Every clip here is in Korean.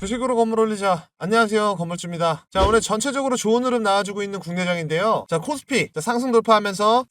주식으로 건물 올리자. 안녕하세요. 건물주입니다. 자, 오늘 전체적으로 좋은 흐름 나와주고 있는 국내장인데요. 자, 코스피 자, 상승 돌파하면서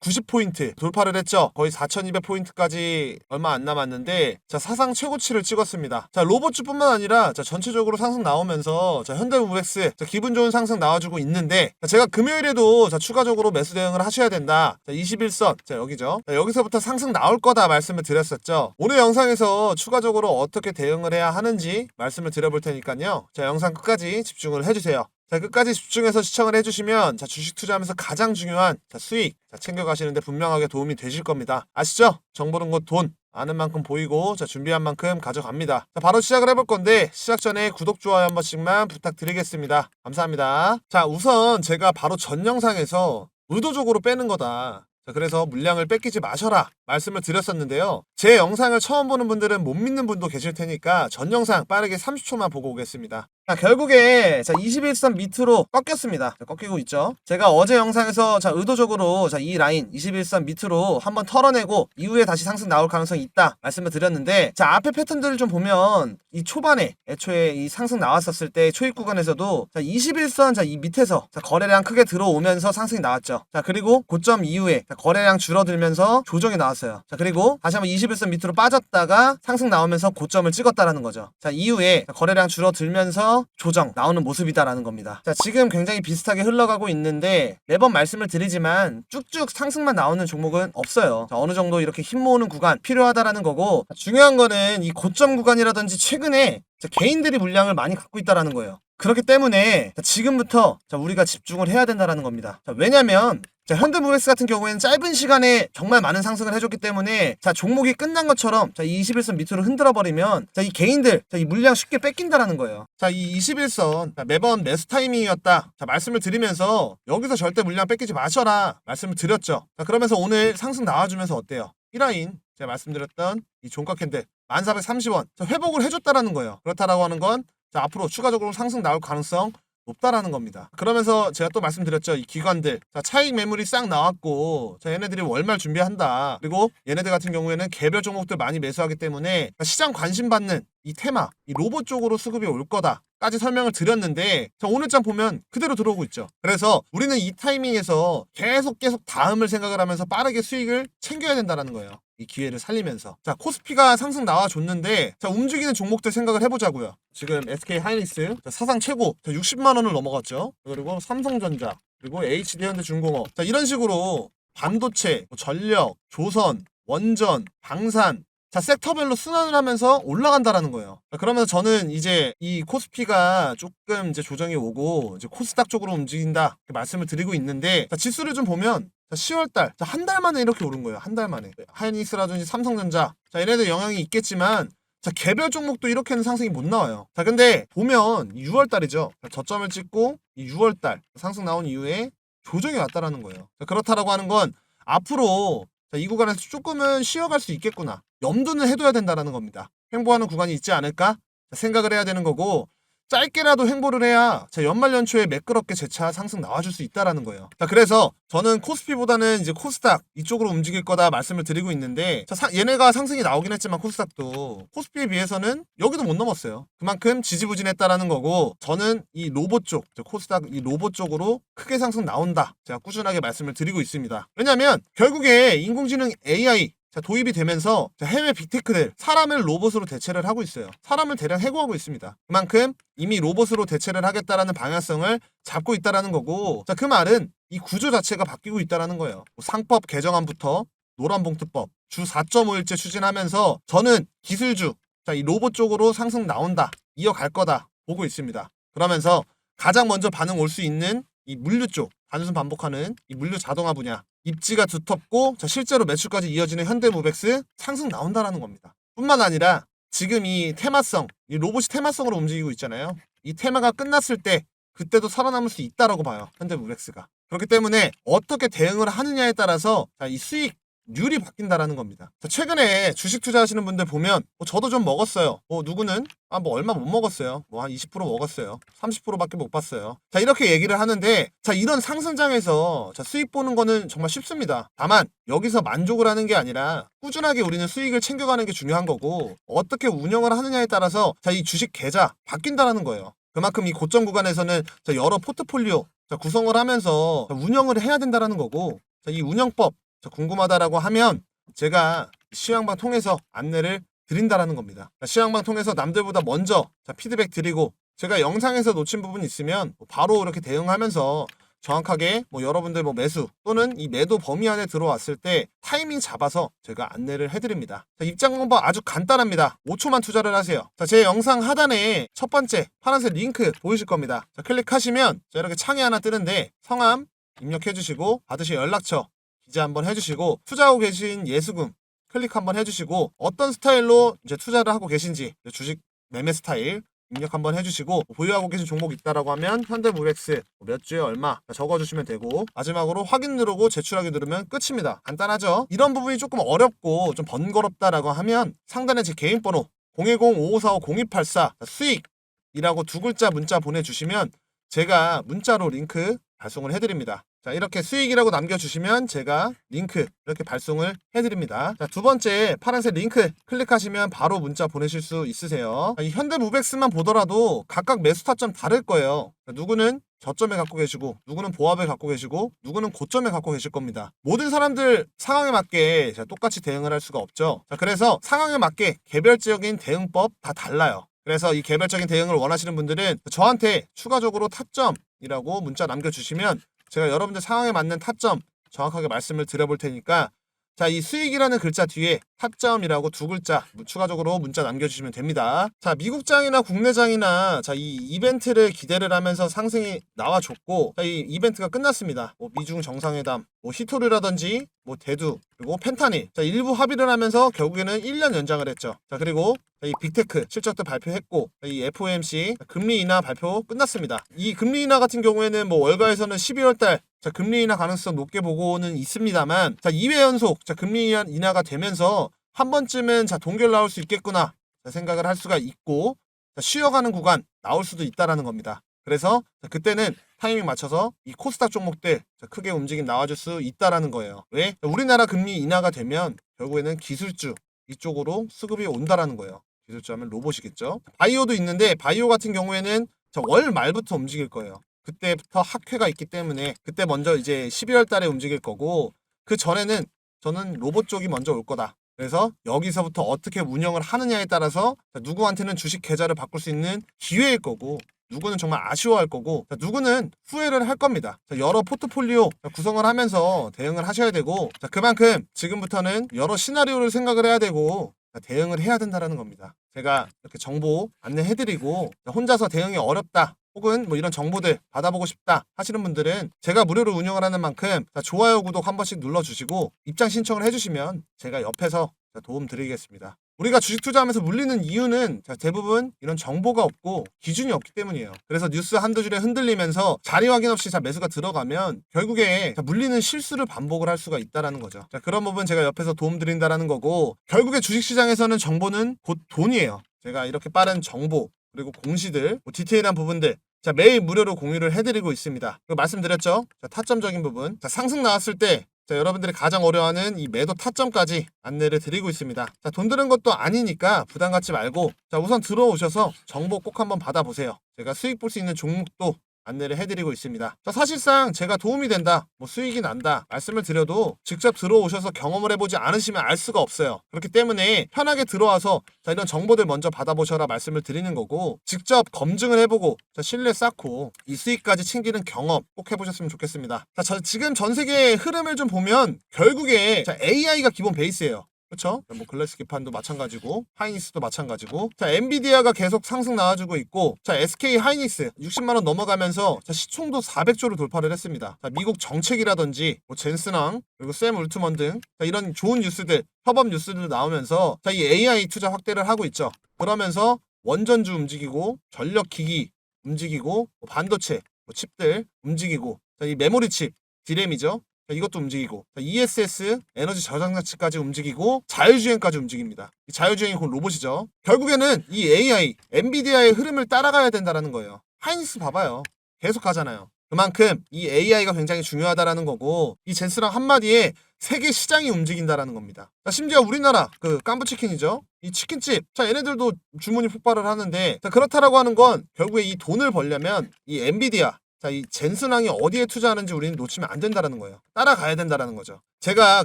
4,190포인트 돌파를 했죠. 거의 4,200포인트까지 얼마 안 남았는데, 자, 사상 최고치를 찍었습니다. 자, 로봇주뿐만 아니라, 자, 전체적으로 상승 나오면서, 자, 현대무백스, 자, 기분 좋은 상승 나와주고 있는데, 자, 제가 금요일에도, 자, 추가적으로 매수 대응을 하셔야 된다. 자, 21선. 자, 여기죠. 자, 여기서부터 상승 나올 거다 말씀을 드렸었죠. 오늘 영상에서 추가적으로 어떻게 대응을 해야 하는지 말씀을 드려볼 테니까요. 자, 영상 끝까지 집중을 해주세요. 자, 끝까지 집중해서 시청을 해주시면, 자, 주식 투자하면서 가장 중요한, 자, 수익, 자, 챙겨가시는데 분명하게 도움이 되실 겁니다. 아시죠? 정보는 곧 돈. 아는 만큼 보이고, 자, 준비한 만큼 가져갑니다. 자, 바로 시작을 해볼 건데, 시작 전에 구독, 좋아요 한 번씩만 부탁드리겠습니다. 감사합니다. 자, 우선 제가 바로 전 영상에서 의도적으로 빼는 거다. 자, 그래서 물량을 뺏기지 마셔라 말씀을 드렸었는데요. 제 영상을 처음 보는 분들은 못 믿는 분도 계실 테니까 전 영상 빠르게 30초만 보고 오겠습니다. 자, 결국에 자, 21선 밑으로 꺾였습니다. 자, 꺾이고 있죠. 제가 어제 영상에서 자, 의도적으로 자, 이 라인 21선 밑으로 한번 털어내고 이후에 다시 상승 나올 가능성이 있다 말씀을 드렸는데 자, 앞에 패턴들을 좀 보면 이 초반에 애초에 이 상승 나왔었을 때 초입 구간에서도 자, 21선 자, 이 밑에서 자, 거래량 크게 들어오면서 상승이 나왔죠. 자, 그리고 고점 이후에 자, 거래량 줄어들면서 조정이 나왔 어요. 자, 그리고 다시 한번 21선 밑으로 빠졌다가 상승 나오면서 고점을 찍었다라는 거죠. 자, 이후에 자, 거래량 줄어들면서 조정 나오는 모습이다라는 겁니다. 자, 지금 굉장히 비슷하게 흘러가고 있는데 매번 말씀을 드리지만 쭉쭉 상승만 나오는 종목은 없어요. 자, 어느 정도 이렇게 힘 모으는 구간 필요하다라는 거고 자, 중요한 거는 이 고점 구간이라든지 최근에 자, 개인들이 물량을 많이 갖고 있다라는 거예요. 그렇기 때문에 자, 지금부터 자, 우리가 집중을 해야 된다라는 겁니다. 자, 왜냐면 자, 현대무백스 같은 경우에는 짧은 시간에 정말 많은 상승을 해줬기 때문에 자 종목이 끝난 것처럼 자 이 21선 밑으로 흔들어 버리면 자 이 개인들 자 이 물량 쉽게 뺏긴다라는 거예요. 자 이 21선 자, 매번 매수 타이밍이었다. 자 말씀을 드리면서 여기서 절대 물량 뺏기지 마셔라 말씀을 드렸죠. 자 그러면서 오늘 상승 나와주면서 어때요? 이 라인 제가 말씀드렸던 이 종가 캔들 1430원 자, 회복을 해줬다라는 거예요. 그렇다라고 하는 건 자, 앞으로 추가적으로 상승 나올 가능성 높다라는 겁니다. 그러면서 제가 또 말씀드렸죠. 이 기관들. 자, 차익 매물이 싹 나왔고, 자, 얘네들이 월말 준비한다. 그리고 얘네들 같은 경우에는 개별 종목들 많이 매수하기 때문에 시장 관심 받는 이 테마, 이 로봇 쪽으로 수급이 올 거다. 까지 설명을 드렸는데 자 오늘장 보면 그대로 들어오고 있죠. 그래서 우리는 이 타이밍에서 계속 계속 다음을 생각을 하면서 빠르게 수익을 챙겨야 된다는 거예요. 이 기회를 살리면서 자 코스피가 상승 나와줬는데 자 움직이는 종목들 생각을 해보자고요. 지금 SK 하이닉스 자, 사상 최고 자, 60만 원을 넘어갔죠. 그리고 삼성전자 그리고 HD현대중공업 자 이런 식으로 반도체, 뭐 전력, 조선, 원전, 방산 자, 섹터별로 순환을 하면서 올라간다라는 거예요. 자, 그러면서 저는 이제 이 코스피가 조금 이제 조정이 오고 이제 코스닥 쪽으로 움직인다 말씀을 드리고 있는데 자, 지수를 좀 보면 자, 10월달 한 달 만에 이렇게 오른 거예요. 한 달 만에 하이닉스라든지 삼성전자 자 얘네들 영향이 있겠지만 자 개별 종목도 이렇게는 상승이 못 나와요. 자 근데 보면 6월달이죠. 저점을 찍고 이 6월달 상승 나온 이후에 조정이 왔다라는 거예요. 자, 그렇다라고 하는 건 앞으로 자, 이 구간에서 조금은 쉬어갈 수 있겠구나. 염두는 해둬야 된다라는 겁니다. 횡보하는 구간이 있지 않을까? 자, 생각을 해야 되는 거고 짧게라도 횡보를 해야 자, 연말 연초에 매끄럽게 재차 상승 나와줄 수 있다라는 거예요. 자, 그래서 저는 코스피보다는 이제 코스닥 이쪽으로 움직일 거다 말씀을 드리고 있는데 자, 사- 얘네가 상승이 나오긴 했지만 코스닥도 코스피에 비해서는 여기도 못 넘었어요. 그만큼 지지부진했다라는 거고 저는 이 로봇 쪽, 저 코스닥 이 로봇 쪽으로 크게 상승 나온다. 제가 꾸준하게 말씀을 드리고 있습니다. 왜냐하면 결국에 인공지능 AI 자, 도입이 되면서 자, 해외 빅테크들 사람을 로봇으로 대체를 하고 있어요. 사람을 대량 해고하고 있습니다. 그만큼 이미 로봇으로 대체를 하겠다라는 방향성을 잡고 있다라는 거고 자, 그 말은 이 구조 자체가 바뀌고 있다라는 거예요. 뭐 상법 개정안부터 노란봉투법 주 4.5일째 추진하면서 저는 기술주 자, 이 로봇 쪽으로 상승 나온다. 이어갈 거다. 보고 있습니다. 그러면서 가장 먼저 반응 올 수 있는 이 물류 쪽 단순 반복하는 이 물류 자동화 분야 입지가 두텁고 자, 실제로 매출까지 이어지는 현대무백스 상승 나온다라는 겁니다. 뿐만 아니라 지금 이 테마성, 이 로봇이 테마성으로 움직이고 있잖아요. 이 테마가 끝났을 때 그때도 살아남을 수 있다라고 봐요. 현대무백스가. 그렇기 때문에 어떻게 대응을 하느냐에 따라서 자, 이 수익 률이 바뀐다라는 겁니다. 자, 최근에 주식 투자하시는 분들 보면 뭐 저도 좀 먹었어요. 뭐 누구는 아 뭐 얼마 못 먹었어요. 뭐 한 20% 먹었어요. 30%밖에 못 봤어요. 자 이렇게 얘기를 하는데 자 이런 상승장에서 자 수익 보는 거는 정말 쉽습니다. 다만 여기서 만족을 하는 게 아니라 꾸준하게 우리는 수익을 챙겨가는 게 중요한 거고 어떻게 운영을 하느냐에 따라서 자 이 주식 계좌 바뀐다라는 거예요. 그만큼 이 고점 구간에서는 자, 여러 포트폴리오 자, 구성을 하면서 자, 운영을 해야 된다라는 거고 자, 이 운영법 자, 궁금하다라고 하면 제가 시황방 통해서 안내를 드린다라는 겁니다. 자, 시황방 통해서 남들보다 먼저 자, 피드백 드리고 제가 영상에서 놓친 부분 있으면 뭐 바로 이렇게 대응하면서 정확하게 뭐 여러분들 뭐 매수 또는 이 매도 범위 안에 들어왔을 때 타이밍 잡아서 제가 안내를 해드립니다. 자, 입장 방법 아주 간단합니다. 5초만 투자를 하세요. 자, 제 영상 하단에 첫 번째 파란색 링크 보이실 겁니다. 자, 클릭하시면 자, 이렇게 창이 하나 뜨는데 성함 입력해주시고 받으실 연락처 기재 한번 해주시고 투자하고 계신 예수금 클릭 한번 해주시고 어떤 스타일로 이제 투자를 하고 계신지 주식 매매 스타일 입력 한번 해주시고 보유하고 계신 종목 있다라고 하면 현대무백스 몇 주에 얼마 적어주시면 되고 마지막으로 확인 누르고 제출하기 누르면 끝입니다. 간단하죠? 이런 부분이 조금 어렵고 좀 번거롭다라고 하면 상단에 제 개인 번호 010-5545-0284 수익이라고 두 글자 문자 보내주시면 제가 문자로 링크 발송을 해드립니다. 자, 이렇게 수익이라고 남겨주시면 제가 링크 이렇게 발송을 해드립니다. 자, 두 번째 파란색 링크 클릭하시면 바로 문자 보내실 수 있으세요. 자, 이 현대무백스만 보더라도 각각 매수 타점 다를 거예요. 자, 누구는 저점에 갖고 계시고 누구는 보합에 갖고 계시고 누구는 고점에 갖고 계실 겁니다. 모든 사람들 상황에 맞게 자, 똑같이 대응을 할 수가 없죠. 자, 그래서 상황에 맞게 개별적인 대응법 다 달라요. 그래서 이 개별적인 대응을 원하시는 분들은 저한테 추가적으로 타점이라고 문자 남겨주시면 제가 여러분들 상황에 맞는 타점 정확하게 말씀을 드려볼 테니까 자, 이 수익이라는 글자 뒤에 타점이라고 두 글자 추가적으로 문자 남겨주시면 됩니다. 자, 미국장이나 국내장이나 자, 이 이벤트를 기대를 하면서 상승이 나와줬고, 자, 이 이벤트가 끝났습니다. 뭐 미중 정상회담, 뭐 히토르라든지, 뭐 대두, 그리고 펜타닐. 자, 일부 합의를 하면서 결국에는 1년 연장을 했죠. 자, 그리고 이 빅테크 실적도 발표했고 이 FOMC 금리 인하 발표 끝났습니다. 이 금리 인하 같은 경우에는 뭐 월가에서는 12월달 자, 금리 인하 가능성 높게 보고는 있습니다만 자, 2회 연속 자, 금리 인하가 되면서 한 번쯤은 자, 동결 나올 수 있겠구나 자, 생각을 할 수가 있고 자, 쉬어가는 구간 나올 수도 있다라는 겁니다. 그래서 자, 그때는 타이밍 맞춰서 이 코스닥 종목들 자, 크게 움직임 나와줄 수 있다라는 거예요. 왜? 자, 우리나라 금리 인하가 되면 결국에는 기술주 이쪽으로 수급이 온다라는 거예요. 기술주 하면 로봇이겠죠. 바이오도 있는데 바이오 같은 경우에는 자, 월 말부터 움직일 거예요. 그때부터 학회가 있기 때문에 그때 먼저 이제 12월 달에 움직일 거고 그 전에는 저는 로봇 쪽이 먼저 올 거다. 그래서 여기서부터 어떻게 운영을 하느냐에 따라서 누구한테는 주식 계좌를 바꿀 수 있는 기회일 거고 누구는 정말 아쉬워할 거고 누구는 후회를 할 겁니다. 여러 포트폴리오 구성을 하면서 대응을 하셔야 되고 그만큼 지금부터는 여러 시나리오를 생각을 해야 되고 대응을 해야 된다는 겁니다. 제가 이렇게 정보 안내해드리고 혼자서 대응이 어렵다. 혹은 뭐 이런 정보들 받아보고 싶다 하시는 분들은 제가 무료로 운영을 하는 만큼 좋아요 구독 한 번씩 눌러주시고 입장 신청을 해주시면 제가 옆에서 도움 드리겠습니다. 우리가 주식 투자하면서 물리는 이유는 대부분 이런 정보가 없고 기준이 없기 때문이에요. 그래서 뉴스 한두 줄에 흔들리면서 자리 확인 없이 자 매수가 들어가면 결국에 물리는 실수를 반복을 할 수가 있다라는 거죠. 자, 그런 부분 제가 옆에서 도움 드린다라는 거고 결국에 주식 시장에서는 정보는 곧 돈이에요. 제가 이렇게 빠른 정보 그리고 공시들, 뭐 디테일한 부분들 자, 매일 무료로 공유를 해드리고 있습니다. 말씀드렸죠? 자, 타점적인 부분. 자, 상승 나왔을 때, 자, 여러분들이 가장 어려워하는 이 매도 타점까지 안내를 드리고 있습니다. 자, 돈 드는 것도 아니니까 부담 갖지 말고, 자, 우선 들어오셔서 정보 꼭 한번 받아보세요. 제가 수익 볼 수 있는 종목도 안내를 해드리고 있습니다. 자, 사실상 제가 도움이 된다, 뭐 수익이 난다 말씀을 드려도 직접 들어오셔서 경험을 해보지 않으시면 알 수가 없어요. 그렇기 때문에 편하게 들어와서 자, 이런 정보들 먼저 받아보셔라 말씀을 드리는 거고 직접 검증을 해보고 자, 신뢰 쌓고 이 수익까지 챙기는 경험 꼭 해보셨으면 좋겠습니다. 자, 저, 지금 전 세계의 흐름을 좀 보면 결국에 자, AI가 기본 베이스예요. 그렇죠? 뭐 글래스 기판도 마찬가지고 하이닉스도 마찬가지고 자 엔비디아가 계속 상승 나와주고 있고 자 SK 하이닉스 60만 원 넘어가면서 자 시총도 400조를 돌파를 했습니다. 자 미국 정책이라든지 뭐 젠스낭 그리고 샘 울트먼 등 자, 이런 좋은 뉴스들 협업 뉴스들 나오면서 자 이 AI 투자 확대를 하고 있죠. 그러면서 원전주 움직이고 전력 기기 움직이고 뭐 반도체 뭐 칩들 움직이고 자, 이 메모리 칩 디램이죠. 자, 이것도 움직이고 자, ESS 에너지 저장 장치까지 움직이고 자율주행까지 움직입니다. 이 자율주행이 곧 로봇이죠. 결국에는 이 AI, 엔비디아의 흐름을 따라가야 된다는 거예요. 하이닉스 봐봐요. 계속 가잖아요. 그만큼 이 AI가 굉장히 중요하다라는 거고 이 젠스랑 한마디에 세계 시장이 움직인다라는 겁니다. 자, 심지어 우리나라 그 깐부치킨이죠. 이 치킨집. 자, 얘네들도 주문이 폭발을 하는데 자, 그렇다라고 하는 건 결국에 이 돈을 벌려면 이 엔비디아 자, 이 젠슨왕이 어디에 투자하는지 우리는 놓치면 안 된다라는 거예요. 따라가야 된다라는 거죠. 제가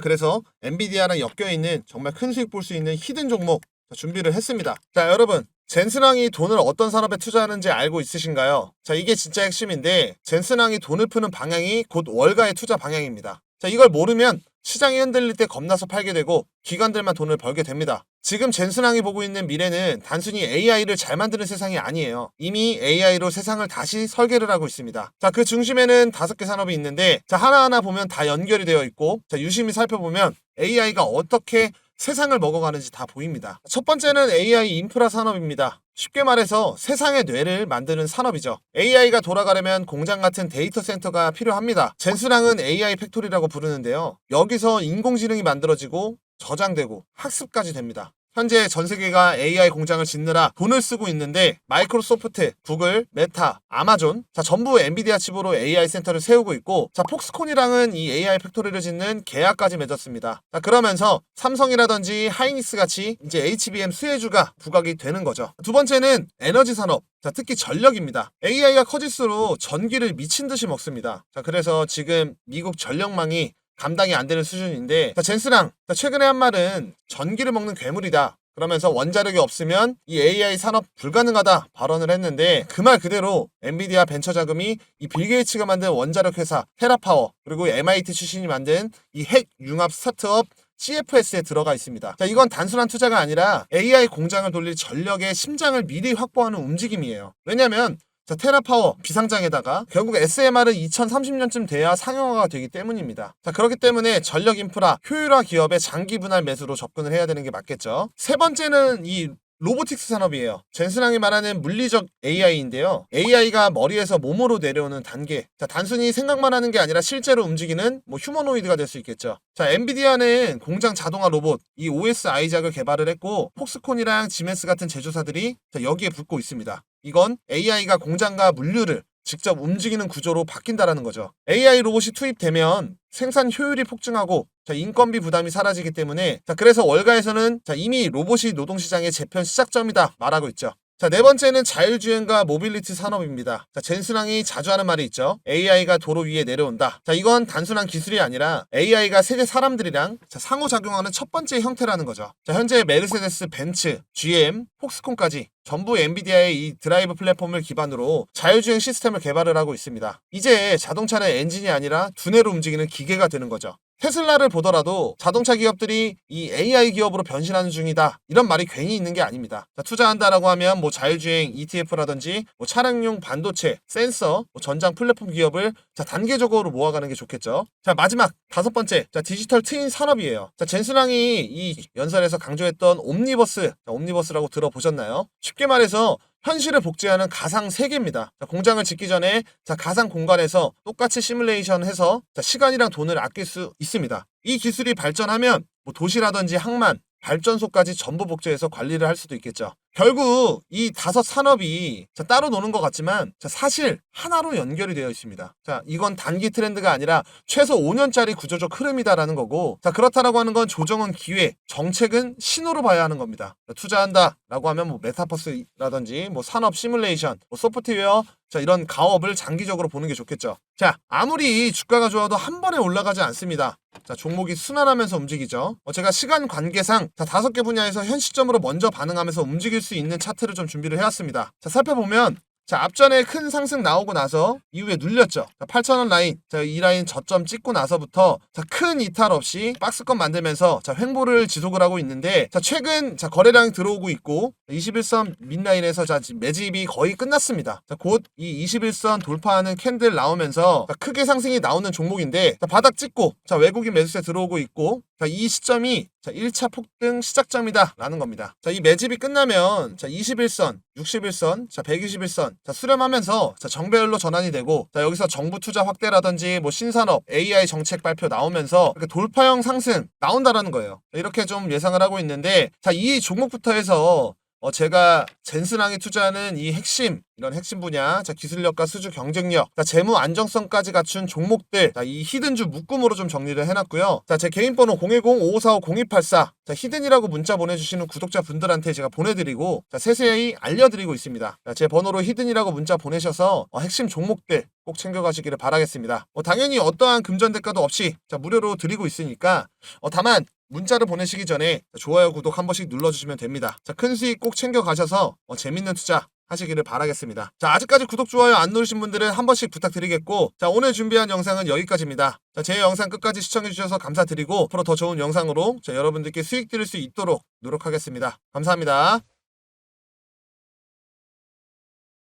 그래서 엔비디아랑 엮여 있는 정말 큰 수익 볼 수 있는 히든 종목 자, 준비를 했습니다. 자, 여러분. 젠슨왕이 돈을 어떤 산업에 투자하는지 알고 있으신가요? 자, 이게 진짜 핵심인데, 젠슨왕이 돈을 푸는 방향이 곧 월가의 투자 방향입니다. 자, 이걸 모르면 시장이 흔들릴 때 겁나서 팔게 되고, 기관들만 돈을 벌게 됩니다. 지금 젠슨왕이 보고 있는 미래는 단순히 AI를 잘 만드는 세상이 아니에요. 이미 AI로 세상을 다시 설계를 하고 있습니다. 자, 그 중심에는 다섯 개 산업이 있는데, 자, 하나하나 보면 다 연결이 되어 있고, 자, 유심히 살펴보면 AI가 어떻게 세상을 먹어가는지 다 보입니다. 첫 번째는 AI 인프라 산업입니다. 쉽게 말해서 세상의 뇌를 만드는 산업이죠. AI가 돌아가려면 공장 같은 데이터 센터가 필요합니다. 젠스랑은 AI 팩토리라고 부르는데요. 여기서 인공지능이 만들어지고 저장되고 학습까지 됩니다. 현재 전 세계가 AI 공장을 짓느라 돈을 쓰고 있는데 마이크로소프트, 구글, 메타, 아마존 자 전부 엔비디아 칩으로 AI 센터를 세우고 있고 자 폭스콘이랑은 이 AI 팩토리를 짓는 계약까지 맺었습니다. 자 그러면서 삼성이라든지 하이닉스 같이 이제 HBM 수혜주가 부각이 되는 거죠. 두 번째는 에너지 산업. 자, 특히 전력입니다. AI가 커질수록 전기를 미친 듯이 먹습니다. 자, 그래서 지금 미국 전력망이 감당이 안 되는 수준인데 자, 젠스랑 자, 최근에 한 말은 전기를 먹는 괴물이다. 그러면서 원자력이 없으면 이 AI 산업 불가능하다 발언을 했는데 그 말 그대로 엔비디아 벤처 자금이 이 빌 게이츠가 만든 원자력 회사 테라파워 그리고 MIT 출신이 만든 이 핵 융합 스타트업 CFS에 들어가 있습니다. 자, 이건 단순한 투자가 아니라 AI 공장을 돌릴 전력의 심장을 미리 확보하는 움직임이에요. 왜냐면 자, 테라파워 비상장에다가 결국 SMR은 2030년쯤 돼야 상용화가 되기 때문입니다. 자, 그렇기 때문에 전력 인프라 효율화 기업의 장기 분할 매수로 접근을 해야 되는 게 맞겠죠. 세 번째는 이 로보틱스 산업이에요. 젠슨왕이 말하는 물리적 AI인데요. AI가 머리에서 몸으로 내려오는 단계. 자, 단순히 생각만 하는 게 아니라 실제로 움직이는 뭐 휴머노이드가 될 수 있겠죠. 자, 엔비디아는 공장 자동화 로봇 이 OS 아이작을 개발을 했고 폭스콘이랑 지멘스 같은 제조사들이 자, 여기에 붙고 있습니다. 이건 AI가 공장과 물류를 직접 움직이는 구조로 바뀐다라는 거죠. AI 로봇이 투입되면 생산 효율이 폭증하고 자, 인건비 부담이 사라지기 때문에 자, 그래서 월가에서는 자, 이미 로봇이 노동시장의 재편 시작점이다 말하고 있죠. 자, 네 번째는 자율주행과 모빌리티 산업입니다. 자, 젠슨왕이 자주 하는 말이 있죠. AI가 도로 위에 내려온다. 자, 이건 단순한 기술이 아니라 AI가 세계 사람들이랑 자, 상호작용하는 첫 번째 형태라는 거죠. 자, 현재 메르세데스, 벤츠, GM, 폭스콘까지 전부 엔비디아의 이 드라이브 플랫폼을 기반으로 자율주행 시스템을 개발을 하고 있습니다. 이제 자동차는 엔진이 아니라 두뇌로 움직이는 기계가 되는 거죠. 테슬라를 보더라도 자동차 기업들이 이 AI 기업으로 변신하는 중이다. 이런 말이 괜히 있는 게 아닙니다. 자, 투자한다라고 하면 뭐 자율주행 ETF라든지 뭐 차량용 반도체, 센서, 뭐 전장 플랫폼 기업을 자, 단계적으로 모아가는 게 좋겠죠. 자, 마지막 다섯 번째. 자, 디지털 트윈 산업이에요. 자, 젠슨왕이 이 연설에서 강조했던 옴니버스, 자, 옴니버스라고 들어보셨나요? 쉽게 말해서 현실을 복제하는 가상 세계입니다. 자, 공장을 짓기 전에 자, 가상 공간에서 똑같이 시뮬레이션 해서 자, 시간이랑 돈을 아낄 수 있습니다. 이 기술이 발전하면 뭐 도시라든지 항만, 발전소까지 전부 복제해서 관리를 할 수도 있겠죠. 결국 이 다섯 산업이 자, 따로 노는 것 같지만 자, 사실 하나로 연결이 되어 있습니다. 자, 이건 단기 트렌드가 아니라 최소 5년짜리 구조적 흐름이다라는 거고 자, 그렇다라고 하는 건 조정은 기회, 정책은 신호로 봐야 하는 겁니다. 자, 투자한다라고 하면 뭐 메타버스라든지 뭐 산업 시뮬레이션, 뭐 소프트웨어 자, 이런 가업을 장기적으로 보는 게 좋겠죠. 자, 아무리 주가가 좋아도 한 번에 올라가지 않습니다. 자, 종목이 순환하면서 움직이죠. 어, 제가 시간 관계상 자, 다섯 개 분야에서 현 시점으로 먼저 반응하면서 움직일 수 있는 차트를 좀 준비를 해왔습니다. 자, 살펴보면 자, 앞전에 큰 상승 나오고 나서 이후에 눌렸죠. 자, 8,000원 라인. 자, 이 라인 저점 찍고 나서부터 자, 큰 이탈 없이 박스권 만들면서 자, 횡보를 지속을 하고 있는데 자, 최근 자, 거래량이 들어오고 있고 21선 민라인에서 자, 매집이 거의 끝났습니다. 자, 곧 이 21선 돌파하는 캔들 나오면서 자, 크게 상승이 나오는 종목인데 자, 바닥 찍고 자, 외국인 매수세 들어오고 있고 자, 이 시점이 자, 1차 폭등 시작점이다. 라는 겁니다. 자, 이 매집이 끝나면, 자, 21선, 61선, 자, 121선, 자, 수렴하면서, 자, 정배열로 전환이 되고, 자, 여기서 정부 투자 확대라든지, 뭐, 신산업, AI 정책 발표 나오면서, 이렇게 돌파형 상승 나온다라는 거예요. 자, 이렇게 좀 예상을 하고 있는데, 자, 이 종목부터 해서, 어, 제가 젠슨항에 투자하는 이 핵심, 이런 핵심 분야, 자, 기술력과 수주 경쟁력, 자, 재무 안정성까지 갖춘 종목들, 자, 이 히든주 묶음으로 좀 정리를 해놨고요. 자, 제 개인 번호 010-5545-0284, 자, 히든이라고 문자 보내주시는 구독자 분들한테 제가 보내드리고, 자, 세세히 알려드리고 있습니다. 자, 제 번호로 히든이라고 문자 보내셔서, 어, 핵심 종목들 꼭 챙겨가시기를 바라겠습니다. 어, 당연히 어떠한 금전 대가도 없이, 자, 무료로 드리고 있으니까, 어, 다만, 문자를 보내시기 전에 좋아요, 구독 한 번씩 눌러주시면 됩니다. 자, 큰 수익 꼭 챙겨가셔서 어, 재밌는 투자 하시기를 바라겠습니다. 자, 아직까지 구독, 좋아요 안 누르신 분들은 한 번씩 부탁드리겠고, 자, 오늘 준비한 영상은 여기까지입니다. 자, 제 영상 끝까지 시청해주셔서 감사드리고, 앞으로 더 좋은 영상으로 자, 여러분들께 수익 드릴 수 있도록 노력하겠습니다. 감사합니다.